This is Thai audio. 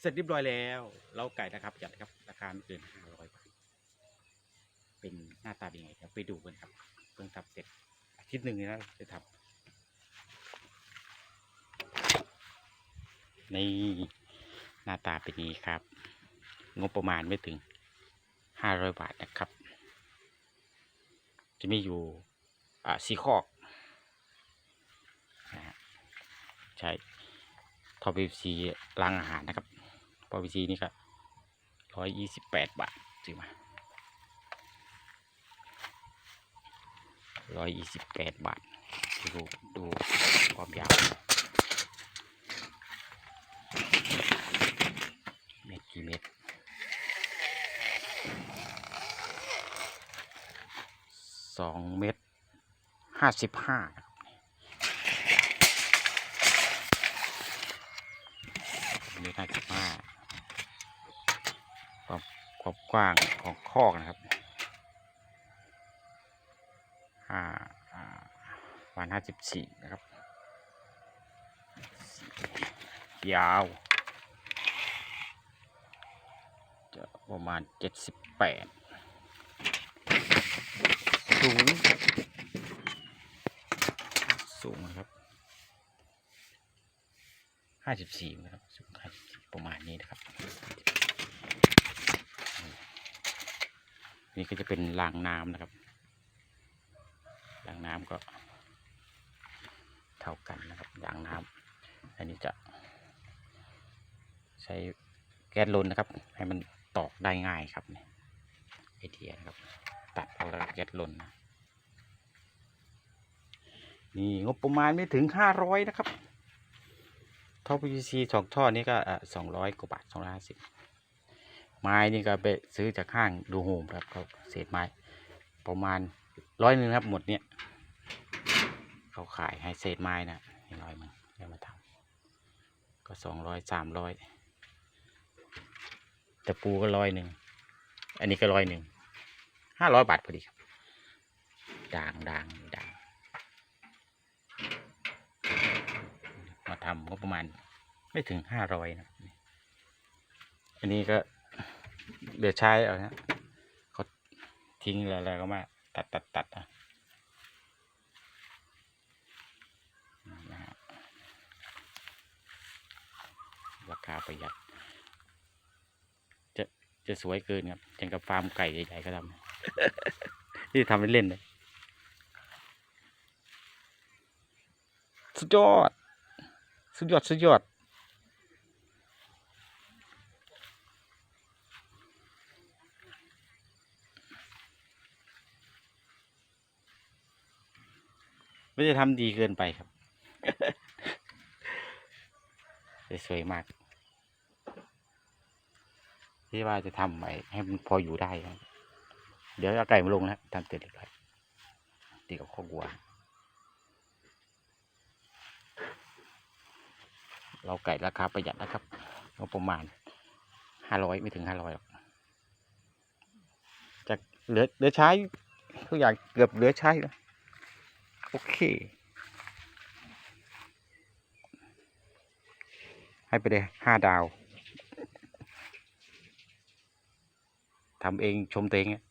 เสร็จเรียบร้อยแล้วเราไก่นะครับจัดนะครับราคาไม่เกินห้าร้อยบาทเป็นหน้าตาเป็นยังไงเดี๋ยวไปดูกันครับเพิ่งทำเสร็จอาทิตย์หนึ่งนะจะทำนี่หน้าตาเป็นนี้ครับ งบประมาณไม่ถึงห้าร้อยบาทนะครับ จะมีอยู่อ่าสีคอกนะฮะใช้ทอพีซีล้างอาหารนะครับ ทอพีซีนี่ก็ร้อยยี่สิบแปดบาทซื้อมาร้อยยี่สิบแปดบาท ดูดูความยาวเม็ดกี่เม็ดสองเม็ดห้าสิบห้าเม็ดห้าสิบห้า ความกว้างของคอกนะครับห้าอ่าวันห้าสิบสี่นะครับ ยาว จะประมาณเจ็ดสิบแปดสูง สูงนะครับห้าสิบสี่นะครับ สูงห้าสิบสี่ประมาณนี้นะครับ นี่ก็จะเป็นรางน้ำนะครับรางน้ำก็เท่ากันนะครับรางน้ำอันนี้จะ ใช้แก๊สลนนะครับ ให้มันตอกได้ง่ายครับเนี่ยไอเดียนะครับ ตัดเอาแล้วแก๊สลนนะนี่งบประมาณไม่ถึงห้าร้อยนะครับท่อ PVC สองท่อนี้ก็สองร้อยกว่าบาทสองร้อยห้าสิบ ไม้นี่ก็ไปซื้อจากห้างดูโฮมครับเขาเศษไม้ประมาณร้อยหนึ่งครับหมดเนี่ยเขาขายให้เศษไม้นะร้อยหนึ่งแล้วมาทำก็สองร้อยสามร้อยตะปูก็ร้อยหนึ่งอันนี้ก็ร้อยหนึ่งห้าร้อยบาทพอดีครับด่างด่างด่างมาทำก็ประมาณไม่ถึงห้าร้อยนะ อันนี้ก็ เดือใช้เอานะเขาทิ้งแล้วแล้วก็มาตัดตัดตัดนะฮะราคาประหยัด จะจะสวยเกินครับอย่างกับฟาร์มไก่ใหญ่ๆก็ทำนี่ทำเล่นๆเลยสุดยอด สุดยอด สุดยอด ไม่จะทำดีเกินไปครับ สวยมาก ที่ว่าจะทำให้มันพออยู่ได้ครับเดี๋ยวเอาไก่มาลงนะทำเสร็จเรียบร้อยตีกับข้อวัว เราไก่ราคาประหยัดนะครับงบประมาณห้าร้อยไม่ถึงห้าร้อยหรอกจะเหลือเหลือใช้ทุกอย่างเกือบเหลือใช้แล้ว โอเค ให้ไปเลยห้าดาวทำเองชมตัวเองอะ